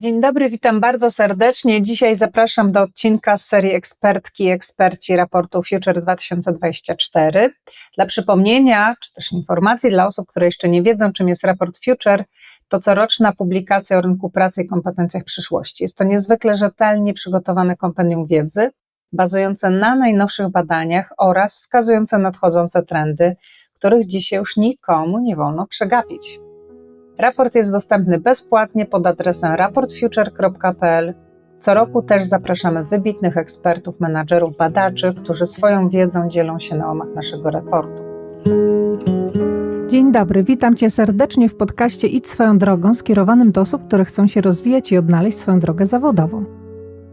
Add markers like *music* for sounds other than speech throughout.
Dzień dobry, witam bardzo serdecznie. Dzisiaj zapraszam do odcinka z serii Ekspertki i Eksperci raportu Future 2024. Dla przypomnienia, czy też informacji dla osób, które jeszcze nie wiedzą, czym jest raport Future, to coroczna publikacja o rynku pracy i kompetencjach przyszłości. Jest to niezwykle rzetelnie przygotowane kompendium wiedzy, bazujące na najnowszych badaniach oraz wskazujące nadchodzące trendy, których dzisiaj już nikomu nie wolno przegapić. Raport jest dostępny bezpłatnie pod adresem raportfuture.pl. Co roku też zapraszamy wybitnych ekspertów, menadżerów, badaczy, którzy swoją wiedzą dzielą się na łamach naszego raportu. Dzień dobry, witam Cię serdecznie w podcaście Idź swoją drogą skierowanym do osób, które chcą się rozwijać i odnaleźć swoją drogę zawodową.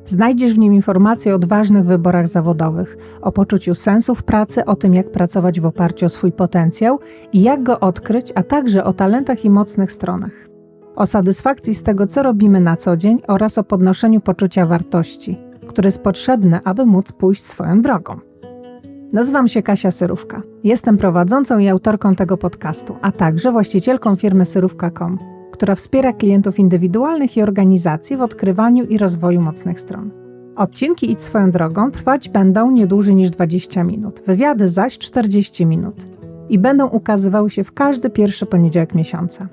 Znajdziesz w nim informacje o odważnych wyborach zawodowych, o poczuciu sensu w pracy, o tym, jak pracować w oparciu o swój potencjał i jak go odkryć, a także o talentach i mocnych stronach. O satysfakcji z tego, co robimy na co dzień oraz o podnoszeniu poczucia wartości, które jest potrzebne, aby móc pójść swoją drogą. Nazywam się Kasia Syrówka. Jestem prowadzącą i autorką tego podcastu, a także właścicielką firmy syrówka.com która wspiera klientów indywidualnych i organizacji w odkrywaniu i rozwoju mocnych stron. Odcinki Idź swoją drogą trwać będą nie dłużej niż 20 minut, wywiady zaś 40 minut i będą ukazywały się w każdy pierwszy poniedziałek miesiąca.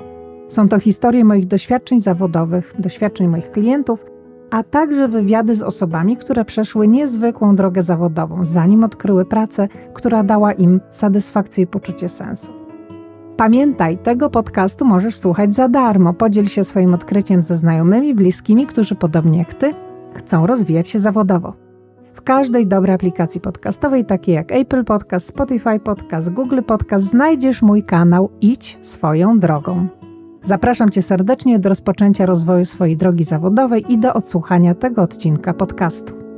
Są to historie moich doświadczeń zawodowych, doświadczeń moich klientów, a także wywiady z osobami, które przeszły niezwykłą drogę zawodową, zanim odkryły pracę, która dała im satysfakcję i poczucie sensu. Pamiętaj, tego podcastu możesz słuchać za darmo. Podziel się swoim odkryciem ze znajomymi, bliskimi, którzy podobnie jak ty chcą rozwijać się zawodowo. W każdej dobrej aplikacji podcastowej, takiej jak Apple Podcast, Spotify Podcast, Google Podcast, znajdziesz mój kanał Idź swoją drogą. Zapraszam Cię serdecznie do rozpoczęcia rozwoju swojej drogi zawodowej i do odsłuchania tego odcinka podcastu.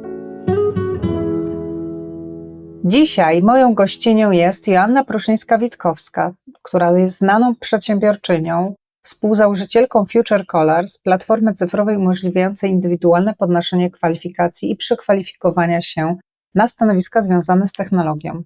Dzisiaj moją gościnią jest Joanna Pruszyńska-Witkowska, która jest znaną przedsiębiorczynią, współzałożycielką Future Colors, platformy cyfrowej umożliwiającej indywidualne podnoszenie kwalifikacji i przekwalifikowania się na stanowiska związane z technologią.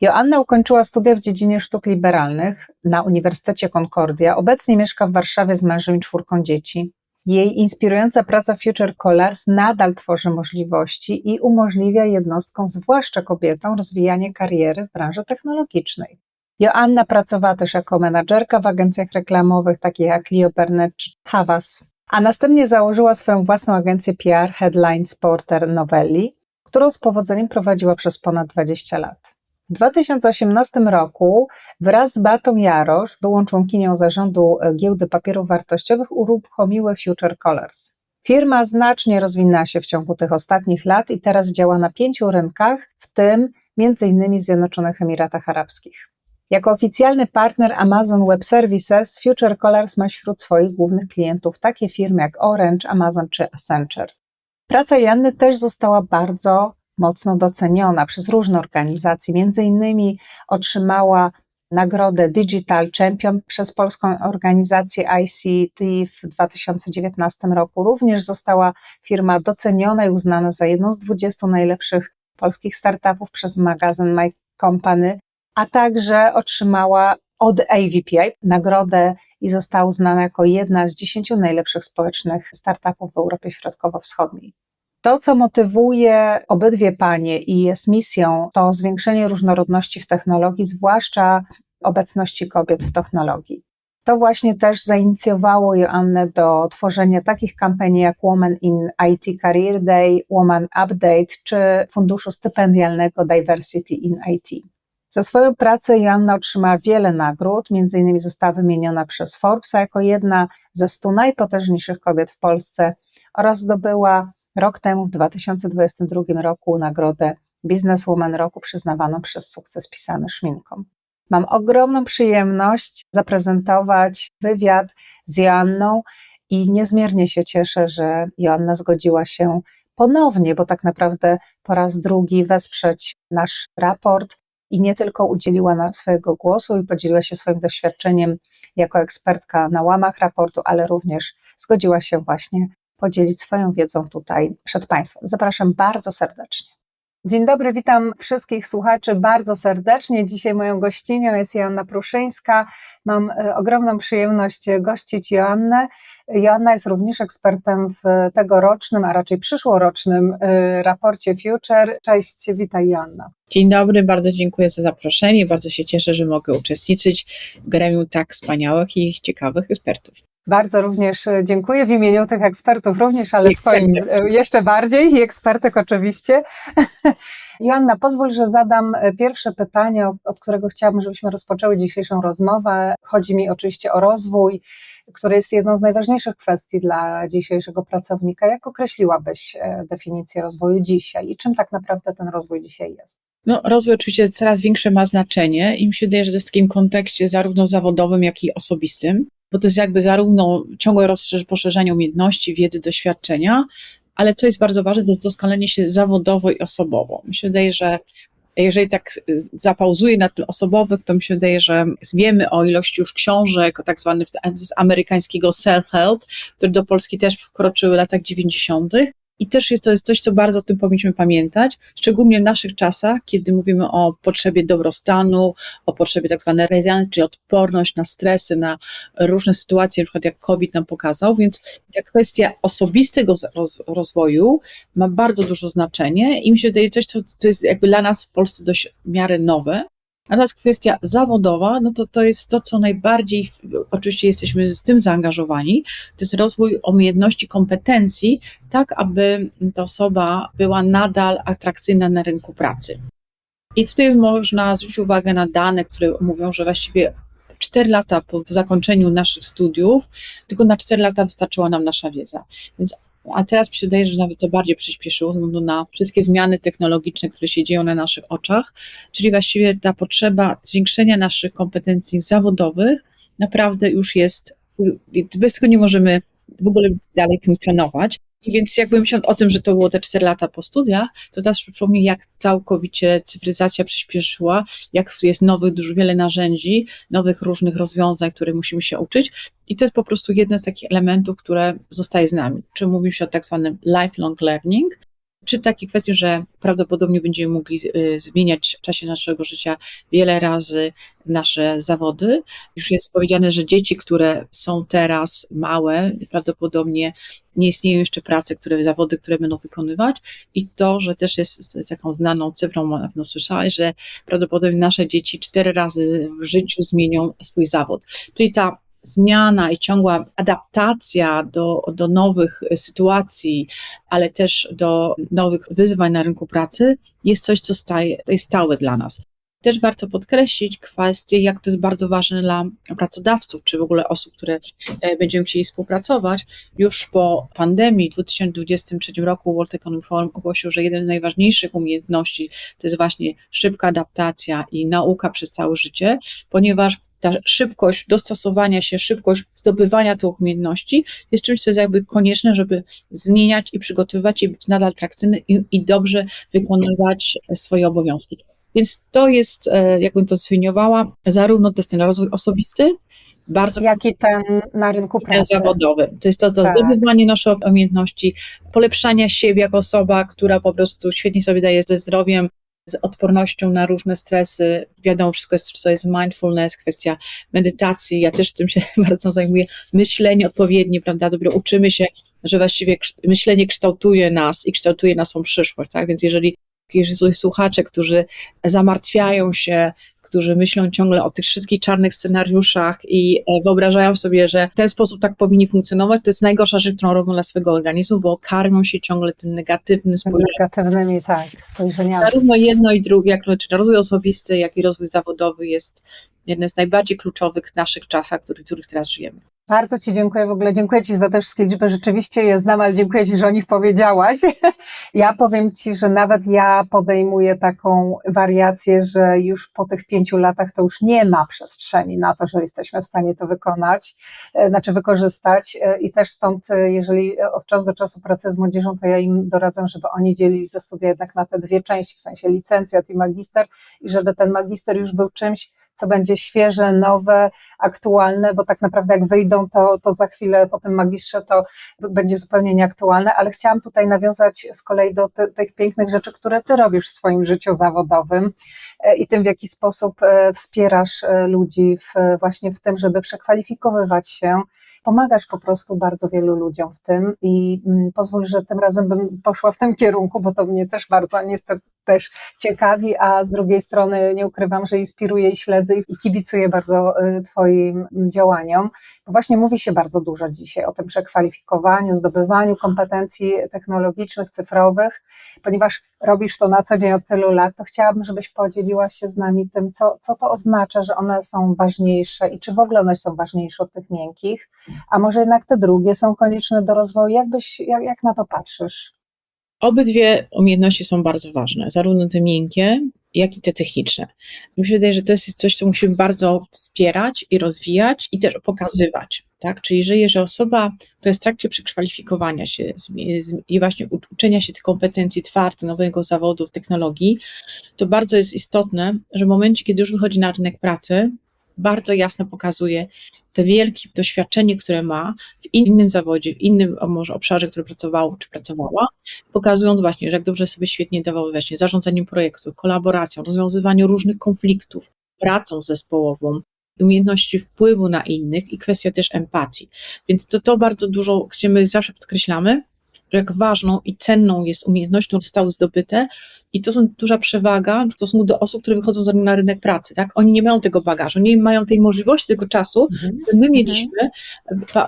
Joanna ukończyła studia w dziedzinie sztuk liberalnych na Uniwersytecie Concordia. Obecnie mieszka w Warszawie z mężem i czwórką dzieci. Jej inspirująca praca Future Colors nadal tworzy możliwości i umożliwia jednostkom, zwłaszcza kobietom, rozwijanie kariery w branży technologicznej. Joanna pracowała też jako menadżerka w agencjach reklamowych, takich jak Leo Burnett czy Havas, a następnie założyła swoją własną agencję PR Headlines Porter Novelli, którą z powodzeniem prowadziła przez ponad 20 lat. W 2018 roku wraz z Batą Jarosz, byłą członkinią zarządu Giełdy Papierów Wartościowych, uruchomiły Future Colors. Firma znacznie rozwinęła się w ciągu tych ostatnich lat i teraz działa na pięciu rynkach, w tym m.in. w Zjednoczonych Emiratach Arabskich. Jako oficjalny partner Amazon Web Services, Future Colors ma wśród swoich głównych klientów takie firmy jak Orange, Amazon czy Accenture. Praca Janny też została bardzo mocno doceniona przez różne organizacje. Między innymi otrzymała nagrodę Digital Champion przez polską organizację ICT w 2019 roku. Również została firma doceniona i uznana za jedną z 20 najlepszych polskich startupów przez magazyn My Company, a także otrzymała od AVPI nagrodę i została uznana jako jedna z 10 najlepszych społecznych startupów w Europie Środkowo-Wschodniej. To, co motywuje obydwie panie i jest misją, to zwiększenie różnorodności w technologii, zwłaszcza obecności kobiet w technologii. To właśnie też zainicjowało Joannę do tworzenia takich kampanii jak Woman in IT Career Day, Woman Update czy funduszu stypendialnego Diversity in IT. Za swoją pracę Joanna otrzymała wiele nagród, innymi została wymieniona przez Forbesa jako jedna ze stu najpotężniejszych kobiet w Polsce oraz zdobyła rok temu, w 2022 roku, nagrodę Bizneswoman Roku przyznawaną przez sukces pisany szminką. Mam ogromną przyjemność zaprezentować wywiad z Joanną i niezmiernie się cieszę, że Joanna zgodziła się ponownie, bo tak naprawdę po raz drugi wesprzeć nasz raport i nie tylko udzieliła nam swojego głosu i podzieliła się swoim doświadczeniem jako ekspertka na łamach raportu, ale również zgodziła się właśnie podzielić swoją wiedzą tutaj przed Państwem. Zapraszam bardzo serdecznie. Dzień dobry, witam wszystkich słuchaczy bardzo serdecznie. Dzisiaj moją gościnią jest Joanna Pruszyńska. Mam e, ogromną przyjemność gościć Joannę. Joanna jest również ekspertem w tegorocznym, a raczej przyszłorocznym e, raporcie Future. Cześć, witaj Joanna. Dzień dobry, bardzo dziękuję za zaproszenie. Bardzo się cieszę, że mogę uczestniczyć w gremium tak wspaniałych i ciekawych ekspertów. Bardzo również e, dziękuję w imieniu tych ekspertów również, ale swoim jeszcze bardziej i ekspertek oczywiście. *laughs* Joanna, pozwól, że zadam pierwsze pytanie, od którego chciałabym, żebyśmy rozpoczęły dzisiejszą rozmowę. Chodzi mi oczywiście o rozwój, który jest jedną z najważniejszych kwestii dla dzisiejszego pracownika. Jak określiłabyś definicję rozwoju dzisiaj i czym tak naprawdę ten rozwój dzisiaj jest? No, rozwój oczywiście coraz większe ma znaczenie i mi się wydaje, że to jest w takim kontekście zarówno zawodowym, jak i osobistym bo to jest jakby zarówno ciągłe poszerzanie umiejętności, wiedzy, doświadczenia, ale co jest bardzo ważne, to jest doskonalenie się zawodowo i osobowo. Mi się wydaje, że jeżeli tak zapauzuję na tym osobowych, to mi się wydaje, że wiemy o ilości już książek, o tak zwanym z amerykańskiego self-help, które do Polski też wkroczyły w latach 90. I też jest to jest coś, co bardzo o tym powinniśmy pamiętać, szczególnie w naszych czasach, kiedy mówimy o potrzebie dobrostanu, o potrzebie tak zwanej resilience, czyli odporność na stresy, na różne sytuacje, na przykład jak COVID nam pokazał, więc ta kwestia osobistego rozwoju ma bardzo duże znaczenie i mi się wydaje coś, co to jest jakby dla nas w Polsce dość w miarę nowe, Natomiast kwestia zawodowa, no to to jest to, co najbardziej, oczywiście jesteśmy z tym zaangażowani, to jest rozwój umiejętności, kompetencji, tak aby ta osoba była nadal atrakcyjna na rynku pracy. I tutaj można zwrócić uwagę na dane, które mówią, że właściwie 4 lata po zakończeniu naszych studiów, tylko na 4 lata wystarczyła nam nasza wiedza. Więc a teraz mi się wydaje, że nawet to bardziej przyspieszyło ze względu na wszystkie zmiany technologiczne, które się dzieją na naszych oczach, czyli właściwie ta potrzeba zwiększenia naszych kompetencji zawodowych naprawdę już jest, bez tego nie możemy w ogóle dalej funkcjonować. I więc jakby myśląc o tym, że to było te 4 lata po studiach, to teraz przypomnę, jak całkowicie cyfryzacja przyspieszyła, jak jest nowych, dużo wiele narzędzi, nowych różnych rozwiązań, które musimy się uczyć. I to jest po prostu jeden z takich elementów, które zostaje z nami. Czy mówi się o tak zwanym lifelong learning, czy takie kwestie, że prawdopodobnie będziemy mogli y, zmieniać w czasie naszego życia wiele razy nasze zawody. Już jest powiedziane, że dzieci, które są teraz małe, prawdopodobnie nie istnieją jeszcze prace, które, zawody, które będą wykonywać i to, że też jest taką znaną cyfrą, na pewno słyszałeś, że prawdopodobnie nasze dzieci cztery razy w życiu zmienią swój zawód. Czyli ta zmiana i ciągła adaptacja do, do nowych sytuacji, ale też do nowych wyzwań na rynku pracy jest coś, co staje, jest stałe dla nas. Też warto podkreślić kwestię, jak to jest bardzo ważne dla pracodawców, czy w ogóle osób, które e, będziemy chcieli współpracować. Już po pandemii w 2023 roku World Economic Forum ogłosił, że jeden z najważniejszych umiejętności to jest właśnie szybka adaptacja i nauka przez całe życie, ponieważ ta szybkość dostosowania się, szybkość zdobywania tych umiejętności jest czymś, co jest jakby konieczne, żeby zmieniać i przygotowywać i być nadal atrakcyjny i, i dobrze wykonywać swoje obowiązki. Więc to jest, e, jakbym to zdefiniowała, zarówno to jest ten rozwój osobisty, bardzo. Jak i ten na rynku pracy. Ten zawodowy. To jest to, to tak. zdobywanie naszych umiejętności, polepszania siebie jako osoba, która po prostu świetnie sobie daje ze zdrowiem, z odpornością na różne stresy. Wiadomo, wszystko jest, co jest mindfulness, kwestia medytacji. Ja też tym się *laughs* bardzo zajmuję. Myślenie odpowiednie, prawda? Dopiero uczymy się, że właściwie myślenie kształtuje nas i kształtuje naszą przyszłość, tak? Więc jeżeli jeżeli są słuchacze, którzy zamartwiają się którzy myślą ciągle o tych wszystkich czarnych scenariuszach i e, wyobrażają sobie, że w ten sposób tak powinni funkcjonować, to jest najgorsza rzecz, którą robią dla swojego organizmu, bo karmią się ciągle tym negatywnym spojrzeniem. Negatywnymi, tak, spojrzeniami. Zarówno jedno i drugie, jak czy rozwój osobisty, jak i rozwój zawodowy jest jednym z najbardziej kluczowych w naszych czasach, w których teraz żyjemy. Bardzo Ci dziękuję w ogóle. Dziękuję Ci za te wszystkie liczby. Rzeczywiście je znam, ale dziękuję Ci, że o nich powiedziałaś. *laughs* Ja powiem Ci, że nawet ja podejmuję taką wariację, że już po tych pięciu latach to już nie ma przestrzeni na to, że jesteśmy w stanie to wykonać, e, znaczy wykorzystać. E, I też stąd, e, jeżeli od czasu do czasu pracuję z młodzieżą, to ja im doradzam, żeby oni dzielili te studia jednak na te dwie części, w sensie licencjat i magister, i żeby ten magister już był czymś, co będzie świeże, nowe, aktualne, bo tak naprawdę jak wyjdą, to, to za chwilę po tym magistrze to będzie zupełnie nieaktualne, ale chciałam tutaj nawiązać z kolei do ty, tych pięknych rzeczy, które ty robisz w swoim życiu zawodowym e, i tym, w jaki sposób e, wspierasz e, ludzi w, właśnie w tym, żeby przekwalifikowywać się, pomagasz po prostu bardzo wielu ludziom w tym i mm, pozwól, że tym razem bym poszła w tym kierunku, bo to mnie też bardzo niestety też ciekawi, a z drugiej strony nie ukrywam, że inspiruje i śledzę i kibicuję bardzo Twoim działaniom. Bo właśnie mówi się bardzo dużo dzisiaj o tym przekwalifikowaniu, zdobywaniu kompetencji technologicznych, cyfrowych. Ponieważ robisz to na co dzień od tylu lat, to chciałabym, żebyś podzieliła się z nami tym, co, co to oznacza, że one są ważniejsze i czy w ogóle one są ważniejsze od tych miękkich, a może jednak te drugie są konieczne do rozwoju. Jak, byś, jak, jak na to patrzysz? Obydwie umiejętności są bardzo ważne, zarówno te miękkie, jak i te techniczne. Mi się wydaje, że to jest coś, co musimy bardzo wspierać i rozwijać i też pokazywać. Tak? Czyli jeżeli że osoba to jest w trakcie przekwalifikowania się i właśnie uczenia się tych kompetencji twardych, nowego zawodu technologii, to bardzo jest istotne, że w momencie, kiedy już wychodzi na rynek pracy, bardzo jasno pokazuje te wielkie doświadczenie, które ma w innym zawodzie, w innym może obszarze, który pracował czy pracowała, pokazując właśnie, że jak dobrze sobie świetnie dawało właśnie zarządzaniem projektu, kolaboracją, rozwiązywaniu różnych konfliktów, pracą zespołową, umiejętności wpływu na innych i kwestia też empatii. Więc to, to bardzo dużo, gdzie my zawsze podkreślamy, jak ważną i cenną jest umiejętność, które zostały zdobyte i to są duża przewaga w stosunku do osób, które wychodzą na rynek pracy, tak? Oni nie mają tego bagażu, nie mają tej możliwości, tego czasu, mhm. który my mieliśmy,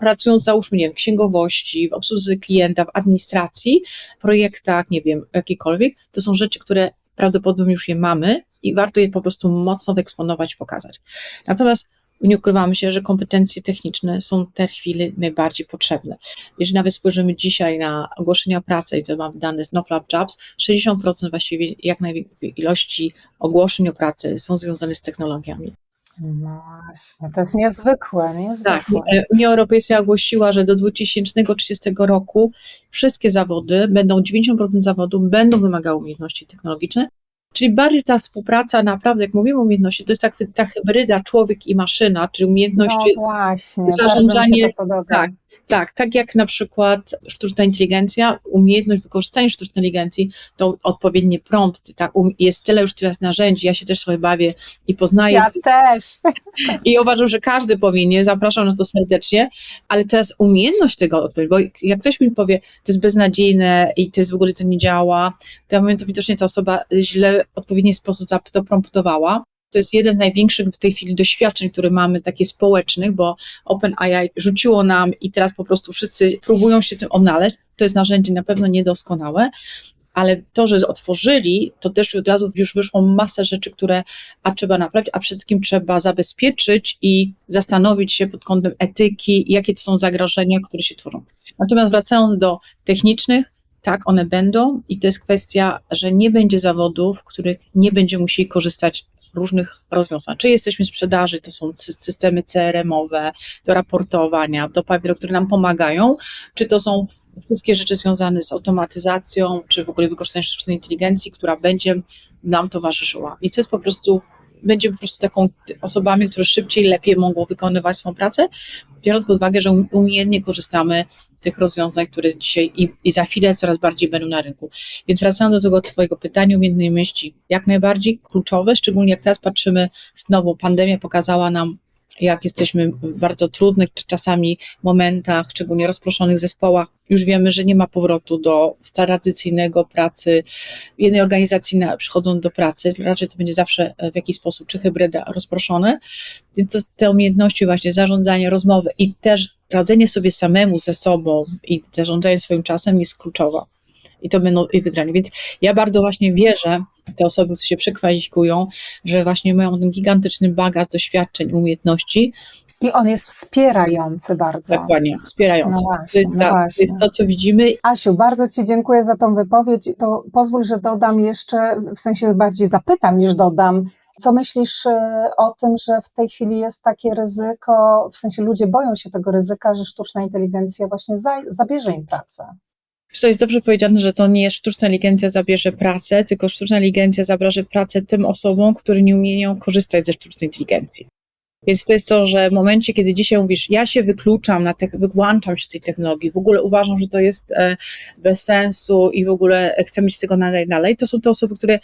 pracując załóżmy, nie wiem, księgowości, w obsłudze klienta, w administracji, projektach, nie wiem, jakikolwiek, to są rzeczy, które prawdopodobnie już je mamy i warto je po prostu mocno wyeksponować, pokazać. Natomiast nie ukrywamy się, że kompetencje techniczne są te chwili najbardziej potrzebne. Jeżeli nawet spojrzymy dzisiaj na ogłoszenia pracy, i to mam dane z NoFlap Jobs, 60% właściwie jak największej ilości ogłoszeń o pracy są związane z technologiami. No właśnie, to jest niezwykłe, niezwykłe. Tak, e, Unia Europejska ogłosiła, że do 2030 roku wszystkie zawody będą, 90% zawodów będą wymagały umiejętności technologiczne, Czyli bardziej ta współpraca, naprawdę, jak mówimy o umiejętności, to jest tak, ta hybryda człowiek i maszyna, czyli umiejętności no właśnie, zarządzania. Tak, tak, tak jak na przykład sztuczna inteligencja, umiejętność wykorzystania sztucznej inteligencji, to odpowiednie prompty, tak, um, jest tyle już teraz narzędzi, ja się też sobie bawię i poznaję. Ja też. I uważam, że każdy powinien, zapraszam na to serdecznie, ale jest umiejętność tego odpowiedzi, bo jak ktoś mi powie, to jest beznadziejne i to jest w ogóle to nie działa, to ja mówię, to widocznie ta osoba źle, odpowiedni sposób to promptowała, to jest jeden z największych w tej chwili doświadczeń, które mamy, takich społecznych, bo OpenAI rzuciło nam i teraz po prostu wszyscy próbują się tym odnaleźć. To jest narzędzie na pewno niedoskonałe, ale to, że otworzyli, to też od razu już wyszło masę rzeczy, które a trzeba naprawić, a przede wszystkim trzeba zabezpieczyć i zastanowić się pod kątem etyki, jakie to są zagrożenia, które się tworzą. Natomiast wracając do technicznych, tak, one będą i to jest kwestia, że nie będzie zawodów, których nie będzie musieli korzystać różnych rozwiązań. Czy jesteśmy w sprzedaży, to są systemy CRM-owe, do raportowania, do papieru, które nam pomagają, czy to są wszystkie rzeczy związane z automatyzacją, czy w ogóle wykorzystaniem sztucznej inteligencji, która będzie nam towarzyszyła. I to jest po prostu, będzie po prostu taką osobami, które szybciej, lepiej mogą wykonywać swoją pracę, biorąc pod uwagę, że umiejętnie korzystamy tych rozwiązań, które dzisiaj i, i za chwilę coraz bardziej będą na rynku. Więc wracając do tego Twojego pytania, umiejętności jak najbardziej kluczowe, szczególnie jak teraz patrzymy znowu, pandemia pokazała nam, jak jesteśmy w bardzo trudnych czasami momentach, szczególnie rozproszonych zespołach, już wiemy, że nie ma powrotu do tradycyjnego pracy. W jednej organizacji na, przychodząc do pracy, raczej to będzie zawsze w jakiś sposób, czy hybryda rozproszone, więc to, te umiejętności właśnie zarządzania, rozmowy i też radzenie sobie samemu ze sobą i zarządzanie swoim czasem jest kluczowa. I to będą i wygrani. Więc ja bardzo właśnie wierzę w te osoby, które się przekwalifikują, że właśnie mają ten gigantyczny bagaż doświadczeń, umiejętności. I on jest wspierający bardzo. Dokładnie, wspierający. No właśnie, to, jest no to jest to, co widzimy. Asiu, bardzo Ci dziękuję za tą wypowiedź. To pozwól, że dodam jeszcze, w sensie bardziej zapytam niż dodam, co myślisz e, o tym, że w tej chwili jest takie ryzyko, w sensie ludzie boją się tego ryzyka, że sztuczna inteligencja właśnie za, zabierze im pracę? Co, jest dobrze powiedziane, że to nie sztuczna inteligencja zabierze pracę, tylko sztuczna inteligencja zabierze pracę tym osobom, które nie umieją korzystać ze sztucznej inteligencji. Więc to jest to, że w momencie, kiedy dzisiaj mówisz, ja się wykluczam, na te, wyłączam się z tej technologii, w ogóle uważam, że to jest e, bez sensu i w ogóle chcę mieć z tego dalej, dalej, to są te osoby, które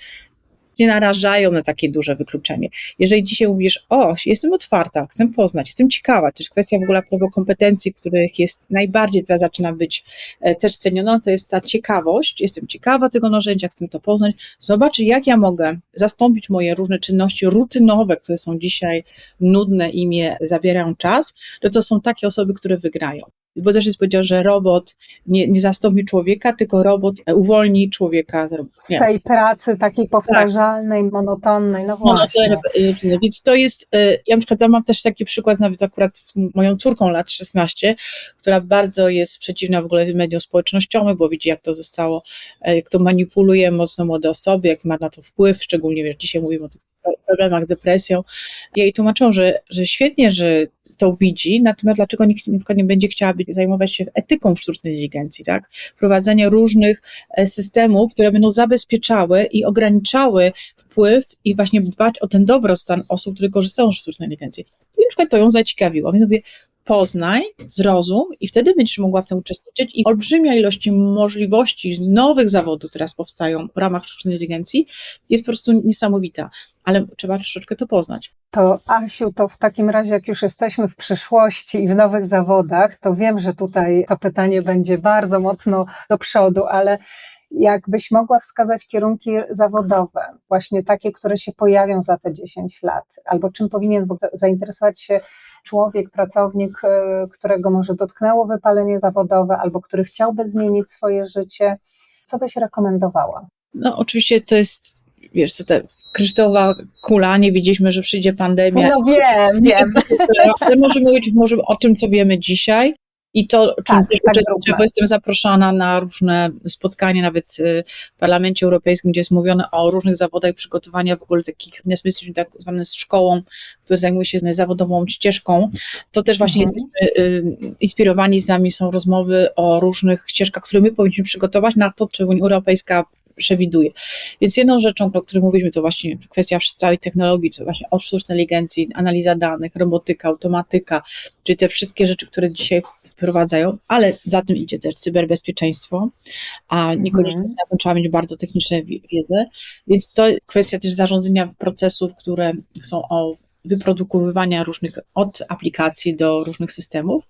nie narażają na takie duże wykluczenie. Jeżeli dzisiaj mówisz, o, jestem otwarta, chcę poznać, jestem ciekawa, też kwestia w ogóle propos kompetencji, których jest najbardziej teraz zaczyna być e, też ceniona, to jest ta ciekawość, jestem ciekawa tego narzędzia, chcę to poznać, zobaczyć jak ja mogę zastąpić moje różne czynności rutynowe, które są dzisiaj nudne i mnie zabierają czas, to to są takie osoby, które wygrają bo też jest powiedział, że robot nie, nie zastąpi człowieka, tylko robot uwolni człowieka. z tej pracy takiej powtarzalnej, monotonnej, no właśnie. to, y, więc to jest, ja na przykład mam też taki przykład nawet akurat z moją córką lat 16, która bardzo jest przeciwna w ogóle mediom społecznościowym, bo widzi jak to zostało, jak to manipuluje mocno młode osoby, jaki ma na to wpływ, szczególnie wiesz, dzisiaj mówimy o tych problemach, depresją. Ja jej tłumaczyłam, że, że świetnie, że to widzi, natomiast dlaczego nikt na przykład nie będzie chciała być, zajmować się etyką w sztucznej inteligencji, tak? Prowadzenie różnych e, systemów, które będą zabezpieczały i ograniczały wpływ i właśnie dbać o ten dobrostan osób, które korzystają z sztucznej inteligencji. I na przykład to ją zaciekawiło. Więc mówię, poznaj, zrozum i wtedy będziesz mogła w tym uczestniczyć i olbrzymia ilość możliwości nowych zawodów teraz powstają w ramach sztucznej inteligencji jest po prostu niesamowita, ale trzeba troszeczkę to poznać. To Asiu, to w takim razie, jak już jesteśmy w przyszłości i w nowych zawodach, to wiem, że tutaj to pytanie będzie bardzo mocno do przodu, ale jakbyś mogła wskazać kierunki zawodowe, właśnie takie, które się pojawią za te 10 lat, albo czym powinien zainteresować się człowiek, pracownik, y, którego może dotknęło wypalenie zawodowe, albo który chciałby zmienić swoje życie, co byś rekomendowała? No oczywiście to jest, wiesz co, ta kryształowa kula, nie widzieliśmy, że przyjdzie pandemia. No wiem, wiem. Ale możemy mówić może o tym, co wiemy dzisiaj. I to, czym Tak, też tak uczestniczę, bo jestem zaproszona na różne spotkania, nawet y, w Parlamencie Europejskim, gdzie jest mówione o różnych zawodach przygotowania w ogóle takich, my jesteśmy tak zwane szkołą, która zajmuje się zawodową ścieżką. To też właśnie Mhm. jesteśmy y, inspirowani, z nami są rozmowy o różnych ścieżkach, które my powinniśmy przygotować na to, czy Unia Europejska przewiduje. Więc jedną rzeczą, o której mówiliśmy, to właśnie kwestia całej technologii, to właśnie od sztucznej inteligencji, analiza danych, robotyka, automatyka, czyli te wszystkie rzeczy, które dzisiaj wprowadzają, ale za tym idzie też cyberbezpieczeństwo, a niekoniecznie Mhm. na tym trzeba mieć bardzo techniczne wi- wiedzę, więc to kwestia też zarządzania procesów, które są o wyprodukowywania różnych, od aplikacji do różnych systemów,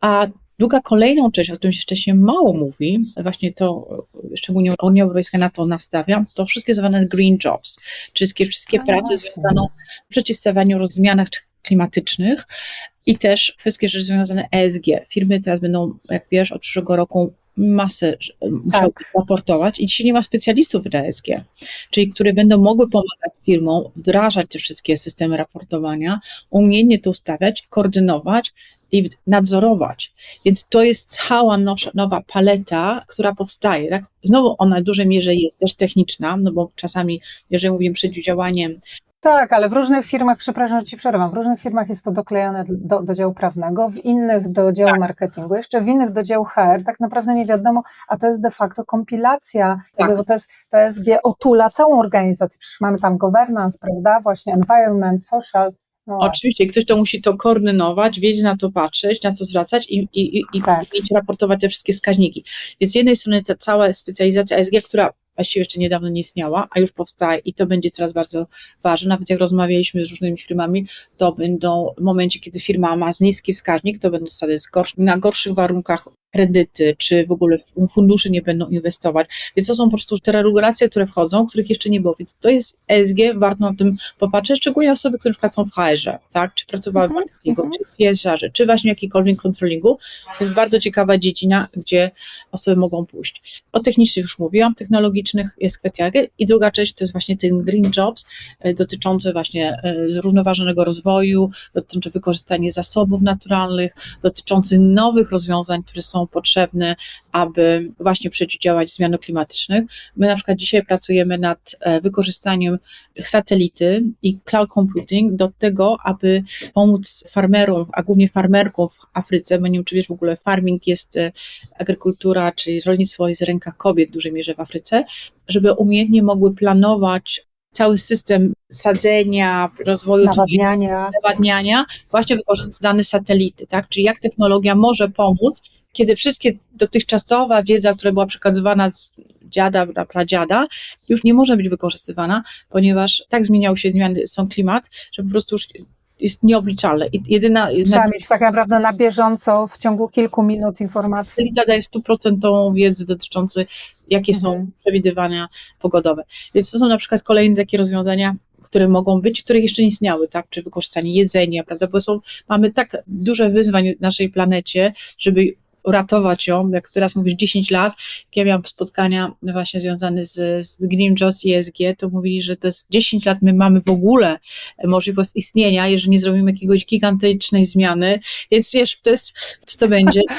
a Druga, kolejną część, o której się jeszcze się mało mówi, właśnie to szczególnie Unia Europejska na to nastawia, to wszystkie zwane green jobs, wszystkie, wszystkie A, prace związane z przeciwstawianiem zmianach klimatycznych i też wszystkie rzeczy związane z ESG. Firmy teraz będą, jak wiesz, od przyszłego roku masę że- musiały raportować i dzisiaj nie ma specjalistów w ESG, czyli które będą mogły pomagać firmom wdrażać te wszystkie systemy raportowania, umiejętnie to ustawiać, koordynować i nadzorować. Więc to jest cała nowa paleta, która powstaje. Tak? Znowu ona w dużej mierze jest też techniczna, no bo czasami, jeżeli mówimy przeciwdziałaniem Tak, ale w różnych firmach, przepraszam, że ci przerwam, w różnych firmach jest to doklejane do, do działu prawnego, w innych do działu Tak. marketingu, jeszcze w innych do działu HR, tak naprawdę nie wiadomo, a to jest de facto kompilacja, Tak. bo to jest, to jest otula całą organizację, przecież mamy tam governance, prawda, właśnie environment, social, no. Oczywiście, ktoś to musi to koordynować, wiedzieć na to patrzeć, na co zwracać i, i, i, i Tak. mieć raportować te wszystkie wskaźniki. Więc z jednej strony ta cała specjalizacja ESG, która właściwie jeszcze niedawno nie istniała, a już powstaje i to będzie coraz bardzo ważne. Nawet jak rozmawialiśmy z różnymi firmami, to będą w momencie, kiedy firma ma z niski wskaźnik, to będą gorsz- na gorszych warunkach kredyty, czy w ogóle fundusze nie będą inwestować. Więc to są po prostu te regulacje, które wchodzą, których jeszcze nie było. Więc to jest ESG, warto na tym popatrzeć, szczególnie osoby, które na przykład są w HR-ze, tak? czy pracowały w Mhm, marketingu, mhm. czy w CSR-ze, czy właśnie w jakikolwiek kontrolingu. To jest bardzo ciekawa dziedzina, gdzie osoby mogą pójść. O technicznych już mówiłam, jest kwestia. I druga część to jest właśnie ten Green Jobs, e, dotyczący właśnie e, zrównoważonego rozwoju, dotyczący wykorzystania zasobów naturalnych, dotyczący nowych rozwiązań, które są potrzebne, aby właśnie przeciwdziałać zmianom klimatycznym. My na przykład dzisiaj pracujemy nad e, wykorzystaniem satelity i cloud computing do tego, aby pomóc farmerom, a głównie farmerkom w Afryce, bo nie wiem, czy wiesz, w ogóle farming jest agrikultura, czyli rolnictwo jest w rękach kobiet w dużej mierze w Afryce, żeby umiejętnie mogły planować cały system sadzenia, rozwoju Nawadniania. nawadniania, właśnie wykorzystane satelity, tak? Czyli jak technologia może pomóc, kiedy wszystkie dotychczasowa wiedza, która była przekazywana z dziada na pradziada, już nie może być wykorzystywana, ponieważ tak zmieniał się zmiany, są klimat, że po prostu już jest nieobliczalne. I jedyna, Trzeba jedyna mieć tak naprawdę na bieżąco w ciągu kilku minut informacji. satelita daje stuprocentową wiedzę dotyczącą, jakie są Mhm. przewidywania pogodowe. Więc to są na przykład kolejne takie rozwiązania, które mogą być, które jeszcze nie istniały, tak? Czy wykorzystanie jedzenia, prawda? Bo są, mamy tak duże wyzwań w naszej planecie, żeby uratować ją, jak teraz mówisz 10 lat, jak ja miałam spotkania właśnie związane z, z Green Just i ESG, to mówili, że to jest 10 lat, my mamy w ogóle możliwość istnienia, jeżeli nie zrobimy jakiegoś gigantycznej zmiany, więc wiesz, to jest, co to będzie? *laughs*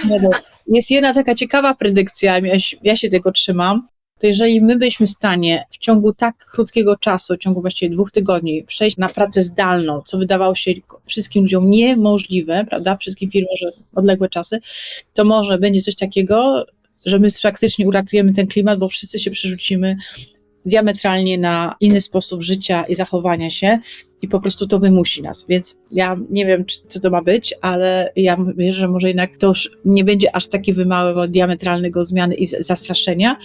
Jest jedna taka ciekawa predykcja, ja się tego trzymam, to jeżeli my byliśmy w stanie w ciągu tak krótkiego czasu, w ciągu właściwie dwóch tygodni, przejść na pracę zdalną, co wydawało się wszystkim ludziom niemożliwe, prawda, wszystkim firmom, że odległe czasy, to może będzie coś takiego, że my faktycznie uratujemy ten klimat, bo wszyscy się przerzucimy diametralnie na inny sposób życia i zachowania się i po prostu to wymusi nas. Więc ja nie wiem, czy, co to ma być, ale ja wierzę, że może jednak to już nie będzie aż takiego małego, diametralnego zmiany i zastraszenia,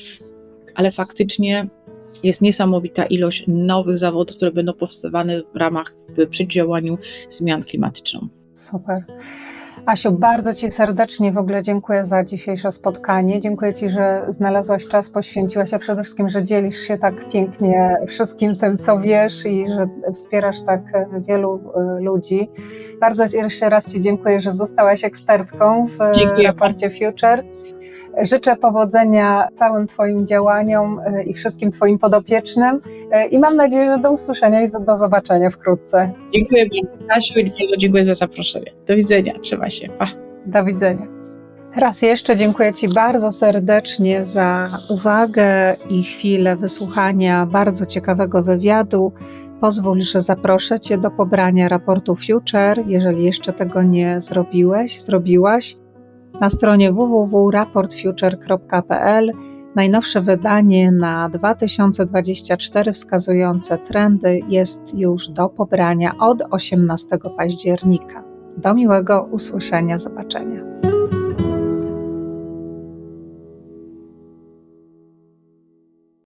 ale faktycznie jest niesamowita ilość nowych zawodów, które będą powstawane w ramach przeciwdziałaniu zmian klimatyczną. Super. Asiu, bardzo Ci serdecznie w ogóle dziękuję za dzisiejsze spotkanie. Dziękuję Ci, że znalazłaś czas, poświęciłaś, a przede wszystkim, że dzielisz się tak pięknie wszystkim tym, co wiesz i że wspierasz tak wielu e, ludzi. Bardzo jeszcze raz Ci dziękuję, że zostałaś ekspertką w Dziękuję raporcie Future. Życzę powodzenia całym Twoim działaniom e, i wszystkim Twoim podopiecznym e, i mam nadzieję, że do usłyszenia i do zobaczenia wkrótce. Dziękuję bardzo, Kasiu, i bardzo dziękuję za zaproszenie. Do widzenia, trzymaj się, pa. Do widzenia. Raz jeszcze dziękuję Ci bardzo serdecznie za uwagę i chwilę wysłuchania bardzo ciekawego wywiadu. Pozwól, że zaproszę Cię do pobrania raportu Future, jeżeli jeszcze tego nie zrobiłeś, zrobiłaś. Na stronie www.raportfuture.pl najnowsze wydanie na 2024 wskazujące trendy jest już do pobrania od 18 października. Do miłego usłyszenia, zobaczenia.